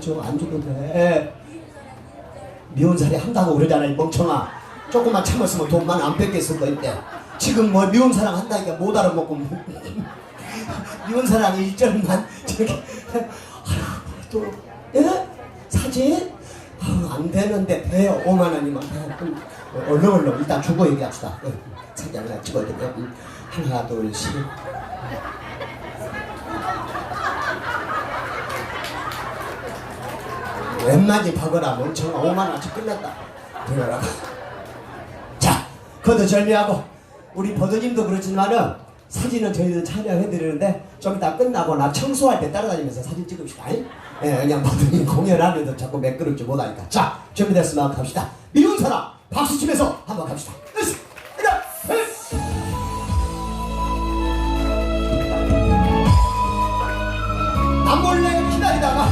저안 줘도 돼. 미운 살이 한다고 그러잖아 이 멍청아. 조금만 참았으면 돈만 안 뺏겼을 거 있대. 지금 뭐 미운 사랑 한다니까 못 알아먹고 미운 사랑 일절만 저렇게 아휴 또 예? 사진? 아유, 안 되는데 돼요 5만 원이면 돼요. 그럼 얼른 얼른 일단 주고 얘기합시다 예, 사진 하나 찍어야 돼요 음, 하나 둘 셋 웬만히 박어라 멀쩡아 5만원씩 끝났다. 들어가라 자 그것도 절묘하고 우리 버드님도 그렇지만은 사진은 저희들 촬영해드리는데 좀 이따 끝나고 나 청소할 때 따라다니면서 사진 찍읍시다. 예, 그냥 버드님 공연하는데 자꾸 매끄럽지 못하니까. 자 준비됐으면 갑시다. 미운 사람 박수치면서 한번 갑시다. 안 몰래 기다리다가.